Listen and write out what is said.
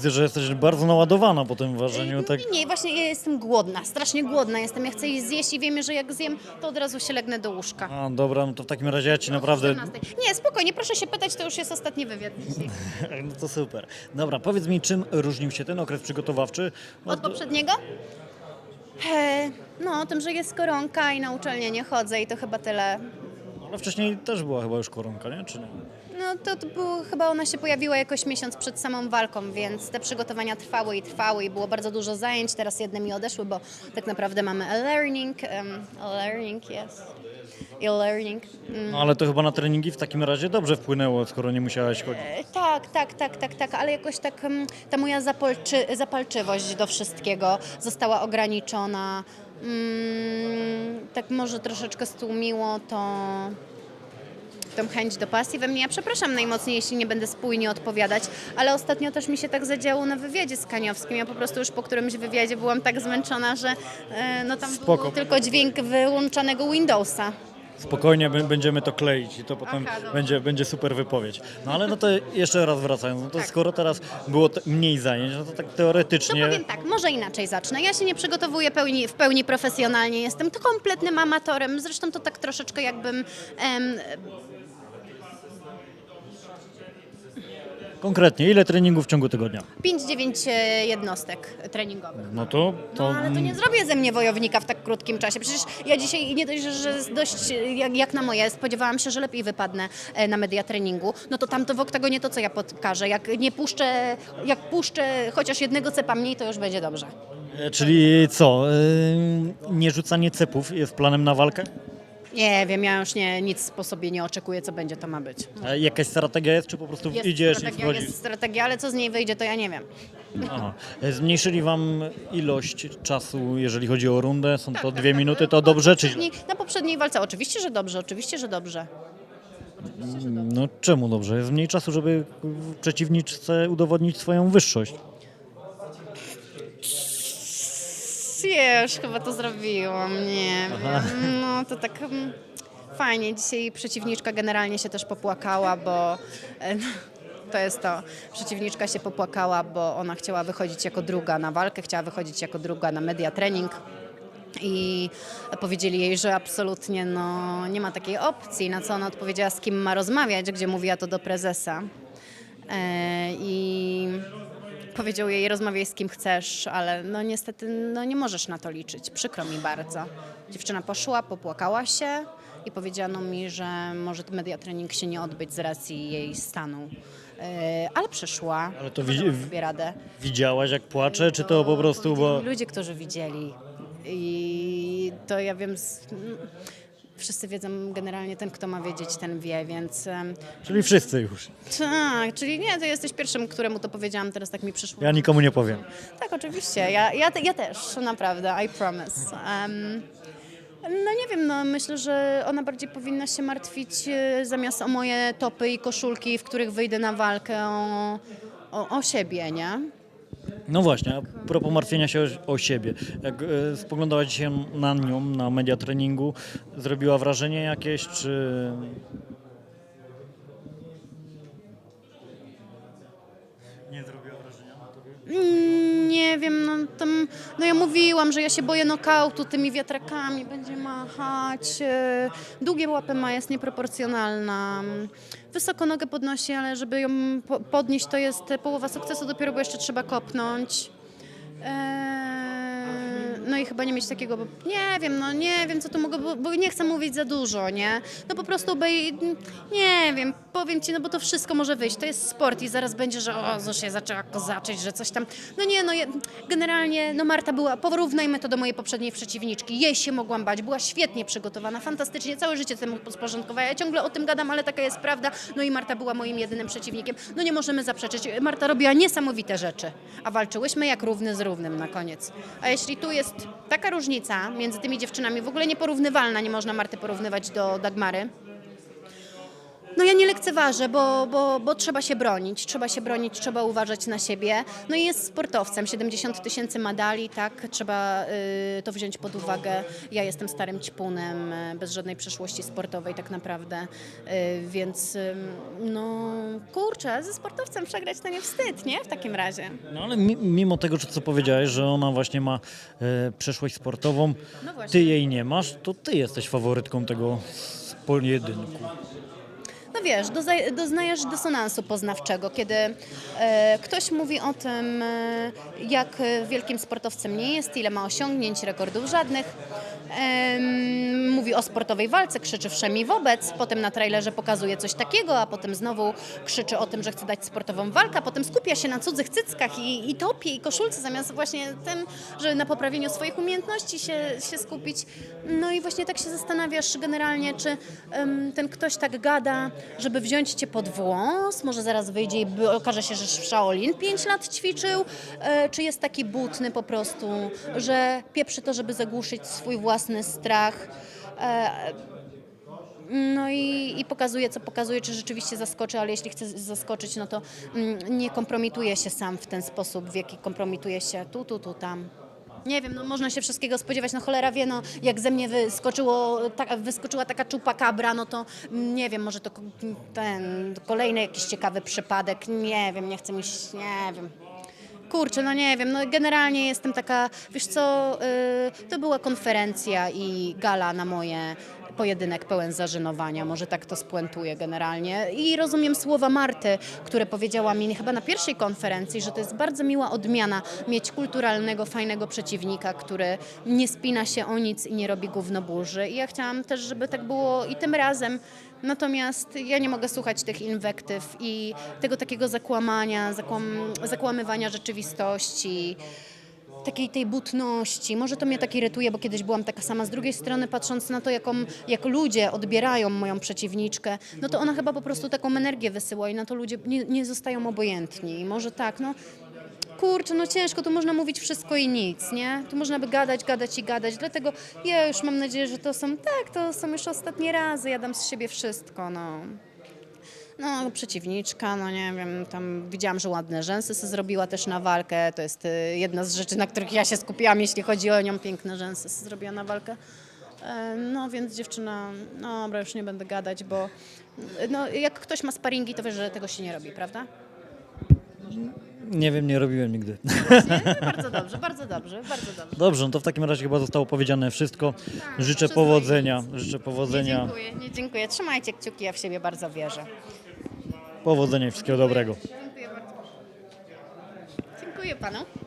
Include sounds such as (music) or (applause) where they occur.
Widzę, że jesteś bardzo naładowana po tym ważeniu. Tak. Nie, właśnie ja jestem głodna, strasznie głodna jestem. Ja chcę jej zjeść i wiemy, że jak zjem, to od razu się legnę do łóżka. A, dobra, no to w takim razie ja ci naprawdę... 14. Nie, spokojnie, proszę się pytać, to już jest ostatni wywiad dzisiaj. (laughs) No to super. Dobra, powiedz mi, czym różnił się ten okres przygotowawczy Od poprzedniego? E, no, tym, że jest koronka i na uczelnię nie chodzę i to chyba tyle. Ale wcześniej też była chyba już koronka, nie? Czy nie? No to, to było, chyba ona się pojawiła jakoś miesiąc przed samą walką, więc te przygotowania trwały i trwały i było bardzo dużo zajęć. Teraz jedne mi odeszły, bo tak naprawdę mamy e-learning, um, e-learning, yes, e-learning. Mm. No ale to chyba na treningi w takim razie dobrze wpłynęło, skoro nie musiałaś chodzić. E, Tak, tak, tak, tak, tak, ale jakoś tak mm, ta moja zapalczy, zapalczywość do wszystkiego została ograniczona. Mm, tak może troszeczkę stłumiło to tą chęć do pasji we mnie. Ja przepraszam najmocniej, jeśli nie będę spójnie odpowiadać, ale ostatnio też mi się tak zadziało na wywiadzie z Kaniowskim. Ja po prostu już po którymś wywiadzie byłam tak zmęczona, że e, no tam Spoko. był tylko dźwięk wyłączanego Windowsa. Spokojnie b- będziemy to kleić i to potem Aha, dobra. będzie, będzie super wypowiedź. No ale no to jeszcze raz wracając, no to Tak. skoro teraz było te- mniej zajęć, no to tak To teoretycznie... powiem tak, może inaczej zacznę. Ja się nie przygotowuję pełni, w pełni profesjonalnie, jestem to kompletnym amatorem. Zresztą to tak troszeczkę jakbym. Em, Konkretnie, ile treningów w ciągu tygodnia? 5-9 e, jednostek treningowych. No to... No, to ale to nie zrobię ze mnie wojownika w tak krótkim czasie. Przecież ja dzisiaj nie dość, że- że dość jak, jak na moje, spodziewałam się, że lepiej wypadnę e, na media treningu. No to tamto w oktagonie to, co ja pokażę. Jak nie puszczę, jak puszczę chociaż jednego cepa mniej, to już będzie dobrze. E, Czyli co, nie rzucanie cepów jest planem na walkę? Nie wiem, ja już nie, nic po sobie nie oczekuję, co będzie, to ma być. E, Jakaś strategia jest, czy po prostu Jest idziesz i strategia, wchodzisz? jest strategia, ale co z niej wyjdzie, to ja nie wiem. Aha. Zmniejszyli wam ilość czasu, jeżeli chodzi o rundę, są to dwie minuty, to dobrze czy źle? Na poprzedniej walce oczywiście, że dobrze, oczywiście, że dobrze. No czemu dobrze? Jest mniej czasu, żeby przeciwniczce udowodnić swoją wyższość. Już chyba to zrobiłam, nie wiem. No to tak mm, fajnie. Dzisiaj przeciwniczka generalnie się też popłakała, bo e, to jest to. Przeciwniczka się popłakała, bo ona chciała wychodzić jako druga na walkę, chciała wychodzić jako druga na media trening. I powiedzieli jej, że absolutnie no, nie ma takiej opcji. Na co ona odpowiedziała, z kim ma rozmawiać, gdzie mówiła to do prezesa. E, I powiedział jej, rozmawiaj z kim chcesz, ale no niestety no, nie możesz na to liczyć. Przykro mi bardzo. Dziewczyna poszła, popłakała się i powiedziano mi, że może ten media trening się nie odbyć z racji jej stanu. E, ale przyszła, Ale to dała widzi- sobie radę. Widziałaś jak płacze, czy to po prostu, bo... Ludzie, którzy widzieli. I to ja wiem, z, wszyscy wiedzą generalnie, ten kto ma wiedzieć, ten wie, więc Czyli wszyscy już. tak, czyli nie, to jesteś pierwszym, któremu to powiedziałam, teraz tak mi przyszło. Ja nikomu nie powiem. Tak, oczywiście, ja, ja, ja też, naprawdę, I promise. Em, no nie wiem, no myślę, że ona bardziej powinna się martwić e, zamiast o moje topy i koszulki, w których wyjdę na walkę o, o, o siebie, nie? No właśnie, a propos martwienia się o, o siebie. Jak e, spoglądałaś dzisiaj na nią, na media treningu, zrobiła wrażenie jakieś, czy... Nie zrobiła wrażenia na tobie? Nie wiem, no, tam, no ja mówiłam, że ja się boję nokautu tymi wiatrakami, będzie machać. e, Długie łapy ma, jest nieproporcjonalna. Wysoko nogę podnosi, ale żeby ją po- podnieść, to jest połowa sukcesu, dopiero bo jeszcze trzeba kopnąć. Eee, No i chyba nie mieć takiego, bo nie wiem, no nie wiem, co tu mogę, bo, bo nie chcę mówić za dużo, nie? No po prostu, bej, nie wiem, powiem ci, no bo to wszystko może wyjść, to jest sport i zaraz będzie, że o, że się zaczęła kozaczyć, że coś tam, no nie, no generalnie, no Marta była, porównajmy to do mojej poprzedniej przeciwniczki, jej się mogłam bać, była świetnie przygotowana, fantastycznie, całe życie temu sporządkowała, ja ciągle o tym gadam, ale taka jest prawda, no i Marta była moim jedynym przeciwnikiem, no nie możemy zaprzeczyć, Marta robiła niesamowite rzeczy, a walczyłyśmy jak równy z równym na koniec, a jeśli tu jest taka różnica między tymi dziewczynami, w ogóle nieporównywalna, nie można Marty porównywać do Dagmary, no ja nie lekceważę, bo, bo, bo trzeba się bronić, trzeba się bronić, trzeba uważać na siebie. No i jest sportowcem, 70 tysięcy medali, tak, trzeba y, to wziąć pod uwagę. Ja jestem starym ćpunem, y, bez żadnej przeszłości sportowej tak naprawdę, y, więc y, no kurczę, ze sportowcem przegrać to nie wstyd, nie? W takim razie. No ale mi, mimo tego, co powiedziałeś, że ona właśnie ma e, przeszłość sportową, No ty jej nie masz, to ty jesteś faworytką tego pojedynku. No wiesz, doznajesz dysonansu poznawczego, kiedy e, ktoś mówi o tym, e, jak e, wielkim sportowcem nie jest, ile ma osiągnięć, rekordów żadnych. Em, mówi o sportowej walce, krzyczy wszemi wobec, potem na trailerze pokazuje coś takiego, a potem znowu krzyczy o tym, że chce dać sportową walkę, a potem skupia się na cudzych cyckach i, i topie i koszulce, zamiast właśnie tym, że na poprawieniu swoich umiejętności się, się skupić. No i właśnie tak się zastanawiasz generalnie, czy em, ten ktoś tak gada, żeby wziąć cię pod włos, może zaraz wyjdzie i okaże się, że Shaolin 5 lat ćwiczył, e, czy jest taki butny po prostu, że pieprzy to, żeby zagłuszyć swój własny strach. E, no i, i pokazuje, co pokazuje, czy rzeczywiście zaskoczy, ale jeśli chce zaskoczyć, no to mm, nie kompromituje się sam w ten sposób, w jaki kompromituje się tu, tu, tu, tam. Nie wiem, no można się wszystkiego spodziewać, no cholera wie, no jak ze mnie wyskoczyło, ta, wyskoczyła taka czupakabra, no to nie wiem, może to ten kolejny jakiś ciekawy przypadek, nie wiem, nie chcę mi nie wiem. Kurczę, no nie wiem, no generalnie jestem taka, wiesz co, y, to była konferencja i gala na moje pojedynek pełen zażenowania, może tak to spuentuję generalnie. I rozumiem słowa Marty, które powiedziała mi chyba na pierwszej konferencji, że to jest bardzo miła odmiana mieć kulturalnego, fajnego przeciwnika, który nie spina się o nic i nie robi gównoburzy. I ja chciałam też, żeby tak było i tym razem. Natomiast ja nie mogę słuchać tych inwektyw i tego takiego zakłamania, zakłam, zakłamywania rzeczywistości, takiej tej butności. Może to mnie tak irytuje, bo kiedyś byłam taka sama. Z drugiej strony, patrząc na to, jaką, jak ludzie odbierają moją przeciwniczkę, no to ona chyba po prostu taką energię wysyła i na to ludzie nie, nie zostają obojętni. Może tak, no kurczę, no ciężko, tu można mówić wszystko i nic, nie? Tu można by gadać, gadać i gadać, dlatego ja już mam nadzieję, że to są, tak, to są już ostatnie razy, ja dam z siebie wszystko, no. No, przeciwniczka, no nie wiem, tam widziałam, że ładne rzęsy sobie zrobiła też na walkę, to jest y, jedna z rzeczy, na których ja się skupiłam, jeśli chodzi o nią, piękne rzęsy sobie zrobiła na walkę. E, No więc dziewczyna, no dobra, już nie będę gadać, bo no, jak ktoś ma sparingi, to wiesz, że tego się nie robi, prawda? Nie wiem, nie robiłem nigdy. Bardzo dobrze, bardzo dobrze, bardzo dobrze. Dobrze, no to w takim razie chyba zostało powiedziane wszystko. Życzę wszystko powodzenia, życzę Nie powodzenia, dziękuję, nie dziękuję. Trzymajcie kciuki, ja w siebie bardzo wierzę. powodzenia i wszystkiego dobrego. Dziękuję bardzo. Dziękuję panu.